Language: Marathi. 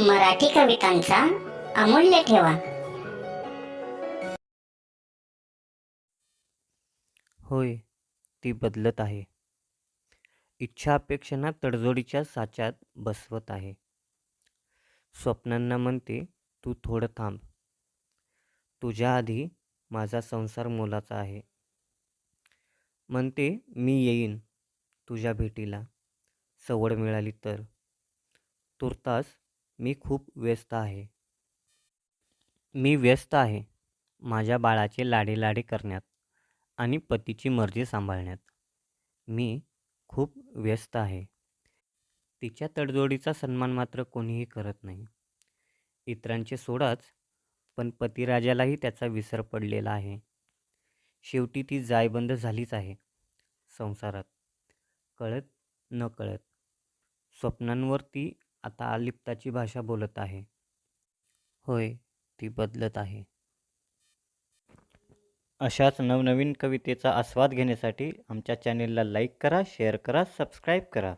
मराठी कवितांचा अमूल्य ठेवा. होय ती बदलत आहे. इच्छा अपेक्षांना तडजोडीच्या साच्यात बसवत आहे. स्वप्नांना म्हणते तू थोडं थांब. तुझ्या आधी माझा संसार मोलाचा आहे. म्हणते मी येईन तुझ्या भेटीला. सवड मिळाली तर. तुर्तास मी खूप व्यस्त आहे. मी व्यस्त आहे माझ्या बाळाचे लाडे लाडे करण्यात आणि पतीची मर्जी सांभाळण्यात. मी खूप व्यस्त आहे. तिच्या तडजोडीचा सन्मान मात्र कोणीही करत नाही. इतरांचे सोडाच पण पतिराजालाही त्याचा विसर पडलेला आहे. शेवटी ती जायबंद झालीच आहे. संसारात. कळत न कळत स्वप्नांवर ती आता अलिप्ताची भाषा बोलत आहे. होय ती बदलत आहे. अशाच नवनवीन कवितेचा आस्वाद घेण्यासाठी आमच्या चॅनेलला लाईक करा शेअर करा सबस्क्राईब करा.